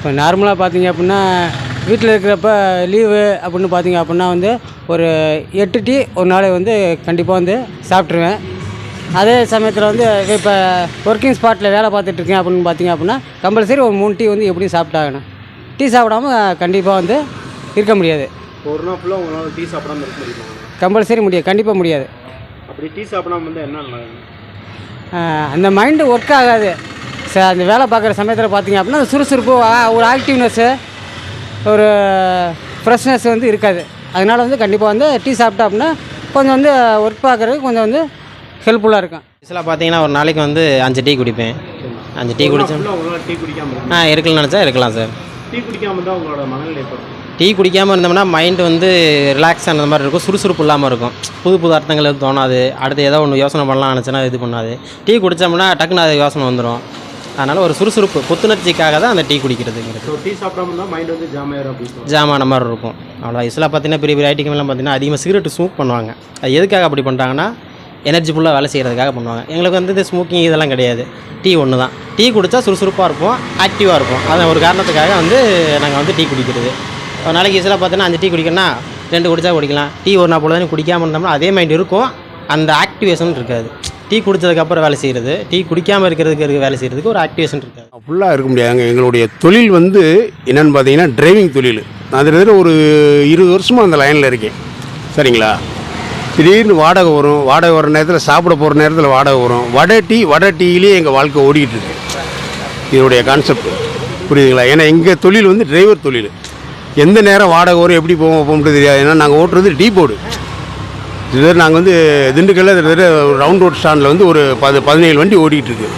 இப்போ நார்மலாக பார்த்தீங்க அப்படின்னா வீட்டில் இருக்கிறப்ப லீவு அப்படின்னு பார்த்தீங்க அப்படின்னா வந்து ஒரு எட்டு டீ ஒரு நாளைக்கு வந்து கண்டிப்பாக வந்து சாப்பிட்ருவேன் அதே சமயத்தில் வந்து இப்போ ஒர்க்கிங் ஸ்பாட்டில் வேலை பார்த்துட்டு இருக்கேன் அப்படின்னு பார்த்தீங்க அப்படின்னா கம்பல்சரி ஒரு மூணு டீ வந்து எப்படியும் சாப்பிட்டாகணும். டீ சாப்பிடாம கண்டிப்பாக வந்து இருக்க முடியாது. ஒரு நாள் ஃபுல்லாக உங்களால் டீ சாப்பிடாம இருக்க முடியுமா? கம்பல்சரி முடியாது கண்டிப்பாக முடியாது. அப்படி டீ சாப்பிடாம இருந்தால் என்ன அந்த மைண்டு ஒர்க் ஆகாது. ச அந்த வேலை பார்க்குற சமயத்தில் பார்த்தீங்க அப்படின்னா அந்த சுறுசுறுப்பு ஒரு ஆக்டிவ்னஸ்ஸு ஒரு ஃப்ரெஷ்னஸ் வந்து இருக்காது. அதனால வந்து கண்டிப்பாக வந்து டீ சாப்பிட்டா அப்படின்னா கொஞ்சம் வந்து ஒர்க் பார்க்குறதுக்கு கொஞ்சம் வந்து ஹெல்ப்ஃபுல்லாக இருக்கும். ஆக்சுவலாக பார்த்தீங்கன்னா ஒரு நாளைக்கு வந்து அஞ்சு டீ குடிப்பேன். அஞ்சு டீ குடித்தேன் டீ ஆ இருக்கலாம்னு நினச்சா இருக்கலாம் சார். டீ குடிக்காம இருந்தால் உங்களோட மனநிலை? டீ குடிக்காமல் இருந்தோம்னா மைண்டு வந்து ரிலாக்ஸ் ஆனது மாதிரி இருக்கும். சுறுசுறுப்பு இல்லாமல் இருக்கும். புது புது அர்த்தங்கள் தோணாது. அடுத்து ஏதோ ஒன்று யோசனை பண்ணலாம் நினச்சேன்னா இது பண்ணாது. டீ குடித்தோம்னா டக்குன்னு அது யோசனை வந்துடும் அதனால் ஒரு சுறுசுறுப்பு புத்துணர்ச்சிக்காக தான் அந்த டீ குடிக்கிறதுங்கிறது. டீ சாப்பிடாம மைண்ட் வந்து ஜாம் ஆயிரும் ஜாமான மாதிரி இருக்கும். அவ்வளோ இஸ்லாம் பார்த்தீங்கன்னா பெரிய பெரிய ஐடிக்கெல்லாம் பார்த்தீங்கன்னா அதிகமாக சிகரெட் ஸ்மோக் பண்ணுவாங்க. அது எதுக்காக அப்படி பண்ணுறாங்கன்னா எனர்ஜி ஃபுல்லாக வேலை செய்கிறதுக்காக பண்ணுவாங்க. எங்களுக்கு வந்து இந்த ஸ்மோக்கிங் இதெல்லாம் கிடையாது. டீ ஒன்று தான் டீ குடித்தா சுறுசுறுப்பாக இருப்போம் ஆக்டிவாக இருப்போம். அதான் ஒரு காரணத்துக்காக வந்து நாங்கள் வந்து டீ குடிக்கிறது. ஒரு நாளைக்கு இசில் பார்த்தீங்கன்னா அஞ்சு டீ குடிக்கணும்னா ரெண்டு குடித்தா குடிக்கலாம். டீ ஒரு நாள் பொழுது குடிக்காமல் இருந்தோம்னா அதே மைண்ட் இருக்கும். அந்த ஆக்டிவேஷன் இருக்காது. டீ குடித்ததுக்கப்புறம் வேலை செய்கிறது டீ குடிக்காமல் இருக்கிறதுக்கு வேலை செய்கிறதுக்கு ஒரு ஆக்டிவேஷன் இருக்குது ஃபுல்லாக இருக்க முடியாது எங்களுடைய தொழில் வந்து என்னென்னு பார்த்தீங்கன்னா டிரைவிங் தொழில். நான் கிட்டத்தட்ட ஒரு இருபது வருஷமாக அந்த லைனில் இருக்கேன். சரிங்களா? திடீர்னு வாடகை வரும். வாடகை வர நேரத்தில் சாப்பிட போகிற நேரத்தில் வாடகை வரும். வடை டீ வடை டீலேயே எங்கள் வாழ்க்கை ஓடிக்கிட்டு இருக்கு. இதனுடைய கான்செப்ட் புரியுதுங்களா? ஏன்னா எங்கள் தொழில் வந்து டிரைவர் தொழில். எந்த நேரம் வாடகை வரும் எப்படி போவோம் போகும்னு தெரியாது. ஏன்னா நாங்கள் ஓட்டுறது டீ போர்டு. இது நாங்கள் வந்து திண்டுக்கல்ல ரவுண்ட் ரோட் ஸ்டாண்டில் வந்து ஒரு பது பதினேழு வண்டி இருக்கு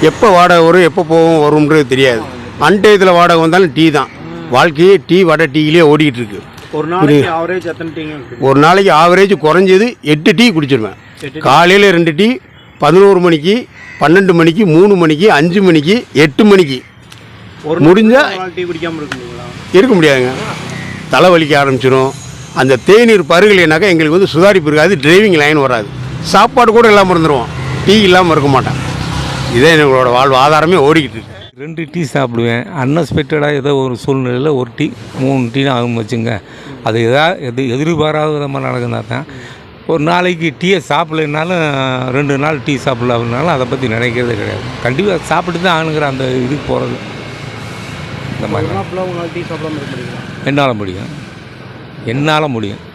எப்போ வாடகை வரும் எப்போ போவோம் வரும்ன்றது தெரியாது. அன்டயத்தில் வாடகை வந்தாலும் டீ தான். வாழ்க்கையே டீ வடை டீயிலே ஓடிட்டு இருக்கு ஒரு நாளைக்கு? ஒரு நாளைக்கு ஆவரேஜ் குறைஞ்சது எட்டு டீ குடிச்சிருவேன். காலையில் ரெண்டு டீ பதினோரு மணிக்கு பன்னெண்டு மணிக்கு மூணு மணிக்கு அஞ்சு மணிக்கு எட்டு மணிக்கு. ஒரு முடிஞ்சா- நாள் நாள் டீ குடிக்காம இருக்குங்களா இருக்க முடியாதுங்க. தலைவலிக்க ஆரம்பிச்சிடும் அந்த தேநீர் பருகலைனாக்கா எங்களுக்கு வந்து சுதாரிப்பு இருக்காது டிரைவிங் லைன் வராது. சாப்பாடு கூட இல்லாமல் இருந்துருவோம். டீ இல்லாமல் இருக்க மாட்டேன். இதே எங்களோட வாழ்வு. ஆதாரமே ஓடிக்கிட்டு இருக்கு. ரெண்டு டீ சாப்பிடுவேன். அன்எக்ஸ்பெக்டடாக ஏதோ ஒரு சூழ்நிலையில் ஒரு டீ மூணு டீ ஆகும் வச்சுங்க. அது எதா எது எதிர்பாராத விதமாக நடக்குதுனா தான் ஒரு நாளைக்கு டீயை சாப்பிடலைனாலும் ரெண்டு நாள் டீ சாப்பிடல அப்படின்னாலும் அதை பற்றி நினைக்கிறதே கிடையாது. கண்டிப்பாக சாப்பிட்டு தான் ஆணுங்கிற அந்த இதுக்கு போகிறது இந்த மாதிரி என்னால் முடியும். என்னால் முடியும்.